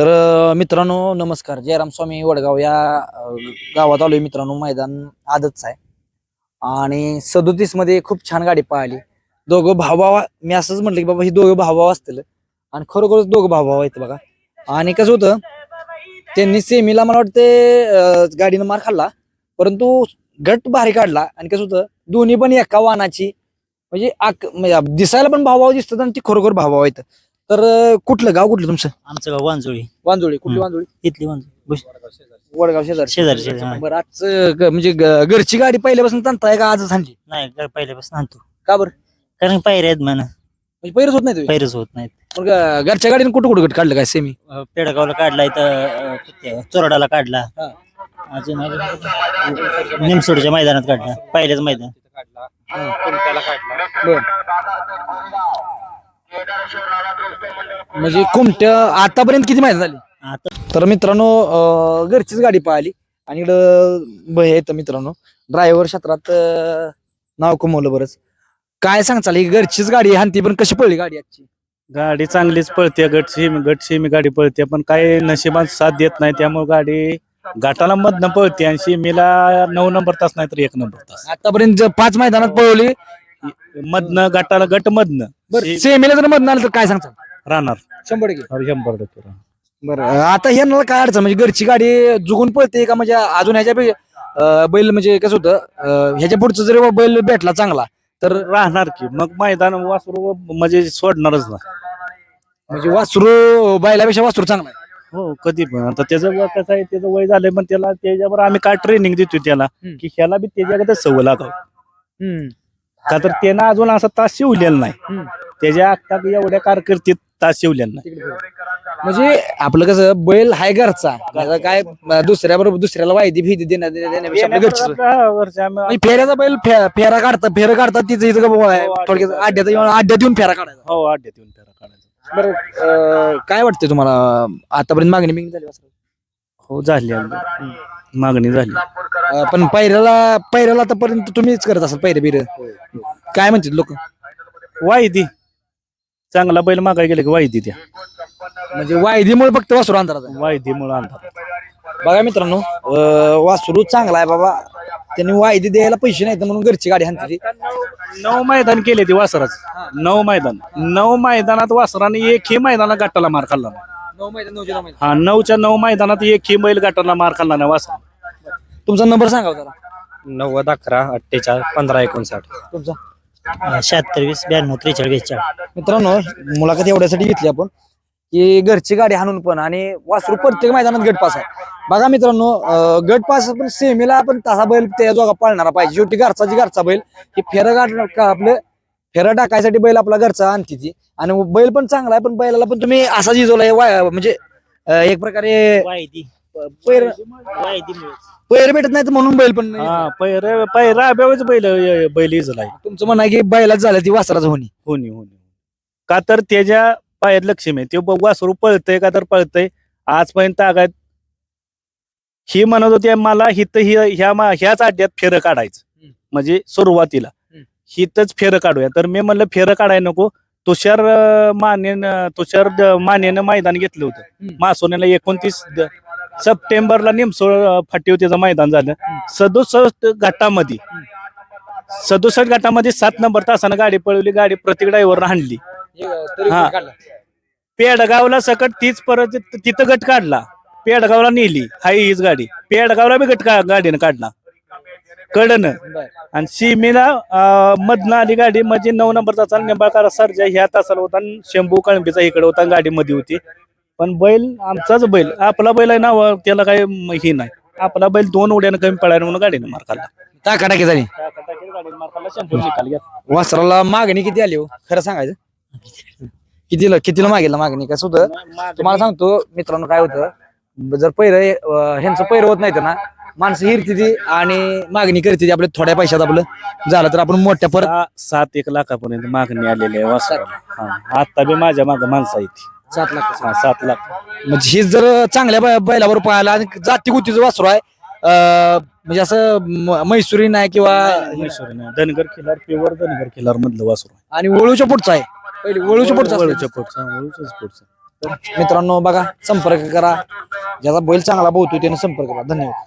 तर मित्रांनो नमस्कार. जयराम स्वामी वडगाव या गावात आलोय मित्रांनो. मैदान आजच आहे. आणि सदोतीसमध्ये खूप छान गाडी पाहिली. दोघं भावभाव मी असंच म्हटलं की बाबा ही दोघं भावभाव असतील. आणि खरोखरच दोघं भावभाव आहेत बघा. आणि कसं होतं त्यांनी सेमीला मला वाटते गाडीनं मार खाल्ला. परंतु गट भारी काढला. आणि कसं होतं दोन्ही पण एका वाहनाची म्हणजे आक- म्हणजे दिसायला पण भावभाव दिसतात आणि ती खरोखर भावभाव आहेत. तर अं, कुठलं गाव कुठलं तुमचं? आमचं गाव वांजोळी. वांजोळी. कुठली हम्म. वांजोळी? इथली वांजोळी. वडगाव शेजारी शेजारी शेजारी हा. बरं आज म्हणजे ग- घरची गाडी पहिल्यापासून तांताय का आजच आणली? नाही घर पहिल्यापासून आणतो. का बरं? कारण पायऱ्या आहेत म्हणा. म्हणजे पहिरच होत नाही तुम्ही? पैरच होत नाहीत. मग घरच्या गाडीने कुठं कुठं काढलं काय सेमी अं, पेडगावला काढला इथं अं, चोरडाला काढला. हा. अजून अजून निमसोडच्या मैदानात काढला. पहिल्याच मैदान. म्हणजे कुमट्या आतापर्यंत किती माहिती झाली? आता तर मित्रांनो अं, घरचीच गाडी पाहिली. आणि इकडं भय येतं मित्रांनो ड्रायव्हर क्षेत्रात अं, नाव कमवलं बरंच. काय सांगचाल ही घरचीच गाडी हानती पण कशी पडली गाडी आजची? गाडी चांगलीच पळते गटशी गटशी मी गाडी पळते पण काय नशिबात साथ देत नाही त्यामुळे गाडी घाटाला मधनं पळते आणि शिमीला नऊ नंबर तास नाही तर एक नंबर तास. आतापर्यंत ज- पाच मैदानात पळवली मधनं घाटाला गट मधनं. बरं शे- सेमीला जर मधून आलं तर काय सांगचाल राहणार. शंभर टक्के. शंभर टक्के राहणार. बरं आता हे ना काय अडचण? म्हणजे घरची गाडी जुगून पळते का? म्हणजे अजून ह्याच्या अं, बैल म्हणजे कसं होतं अं, ह्याच्या पुढचं जरी बैल भेटला चांगला तर राहणार की. मग मैदान वासरू म्हणजे सोडणारच ना. म्हणजे वासरू बैलापेक्षा वासरू चांगला आहे. हो कधी पण. आता त्याचं वय कसं आहे त्याचं वय झालंय पण त्याला त्याच्यावर आम्ही काय ट्रेनिंग देतो त्याला हम्म. की ह्याला बी त्याच्याकडे सवय लागावं. हम्म, का तर त्यानं अजून असा तास शिवलेला नाही. हम्म. त्याच्या आत्ता एवढ्या कारकिर्दीत तास शिवलेला नाही म्हणजे आपलं कसं बैल हाय घरचा. काय दुसऱ्या बरोबर दुसऱ्याला वायदी भीती देण्या देण्यापेक्षा घरची. वर्ष आम्ही- म्हणजे फेऱ्याचा बैल फे- फेरा काढतात फेरा काढतात तिचं इथं का बाबा आहे. थोडक्यात येऊन अड्ड्यात येऊन फेरा काढायचा. हो अड्ड्यात येऊन फेरा काढायचा. बरं अं, काय वाटतंय तुम्हाला? आतापर्यंत मागणी बिगणी झाली वासराची? हो झाली. मागणी झाली. अं, पण पैऱ्याला पैऱ्याला आतापर्यंत तुम्हीच करत असाल पैरे बिर काय म्हणतात लोक? वायदी. चांगला बैल मागाय गेले की वायदी द्या. म्हणजे वायदीमुळे फक्त वासरू अंधारात आहे. वायदीमुळे आणतात बघा मित्रांनो अं, वासरू चांगला आहे बाबा. त्यांनी वायदी द्यायला पैसे नाहीत म्हणून घरची गाडी हाणते ती. नऊ मैदान केले ते वासराच. नऊ मैदान. नऊ मैदानात वासराने एकही मैदानात गाठाला मार खाल्ला नाही. हा नऊच्या नऊ मैदानात एकही बैल गाठाला मार खाल्ला नाही वासरा तुमचा नंबर सांगा हो जरा. नव्वद अकरा अठ्ठेचाळीस पंधरा एकोणसाठ. तुमचा. शहात्तर वीस ब्याण्णव त्रेचाळीस मित्रांनो मुलाखत एवढ्यासाठी घेतली आपण की घरची गाडी हाणून पण आणि वासरू प्रत्येक मैदानात गट पास आहे. बघा मित्रांनो अं, गट पास पण सेमीला आपण तसा बैल त्या जोगा पाळणारा पाहिजे. शेवटी घरचा जी घरचा बैल. ही फेरं गाठ का आपलं फेरं टाकायसाठी बैल आपला घरचा आणते ती. आणि बैल पण चांगला आहे पण बैलाला पण तुम्ही असा जिजवलाय वा- म्हणजे एक प्रकारे पैर भेटत नाही तर म्हणून बैल पण नाही. हा पैर बैल बैल इजला आहे तुमचं म्हणणं आहे की बैलाच झालं ती वासराच होणी. होणी होणी. का तर त्याच्या पायात लक्ष्मी आहे. ते वासरू पळतय का तर पळतय. आजपर्यंत तागायत ही म्हणत होती मला हित ही ह्या ह्याच अड्ड्यात फेरं काढायचं. म्हणजे सुरुवातीला. हितच फेरं काढूया. तर मी म्हणलं फेरं काढायला नको. तुषार मानेनं तुषार मानेनं मैदान घेतलं होतं. मासोन्याला एकोणतीस सप्टेंबरला निमसोळ अं, फाटीव त्याचं मैदान झालं. सदुसष्ट गटामध्ये सदुसष्ट गटामध्ये सात नंबर तासानं गाडी पळवली गाडी प्रत्येक ड्रायव्हर हाणली तरी हा. पेडगावला सकट तीच परत तिथं गट काढला. पेडगावला नेली हाय हीच गाडी. पेडगावला बी गट का- गाडीनं काढला. कडनं. आणि सीमेला अं, मधनं आली गाडी म्हणजे नऊ नंबर तासाला निंबाळकर सरजा ह्या तासाला होता आणि शंभू कळंबीचा इकडे होता गाडी मध्ये होती. पण बैल आमचाच बैल. आपला बैल आहे ना व त्याला काही म- हे नाही. आपला बैल दोन उड्यानं कमी पळायला म्हणून गाडीनं मार खाल्ला. टाकाटाकी झाली गाडीनं मार खाल्ला शंभू निकाल घ्या वासराला मागणी किती आली हो? खरं सांगायचं? कितीला कितीला मागेल मागणी? कसं होतं? तुम्हाला सांगतो मित्रांनो काय होतं? जर पैर ह्यांचं पैर होत नाही तर ना माणसं हिरती ती आणि मागणी करते ती आपल्या थोड्या पैशात आपलं. झालं तर आपण मोठ्या परत सहा- सात एक लाखापर्यंत मागणी आलेली आहे वासराला. हा आता बी माझ्या माग माणसं आहेत. सात लाख हा, सात लाख. म्हणजे ही जर चांगल्या बै- बैलावर पाहायला आणि जाती गुतीचं वासरू आहे अं, म्हणजे असं म- मैसुरी नाही किंवा म्हैसूर नाही. धनगर खिलार प्युअर धनगर खिलार मधलं वासरू आहे. आणि वळूच्या पुढचा आहे. पहिले वळूच्या पुढचा वळूच्या पुढचा वळूच्याच पुढचा. तर मित्रांनो बघा संपर्क करा. ज्याचा बैल चांगला पोहतोय त्याने संपर्क करा. धन्यवाद.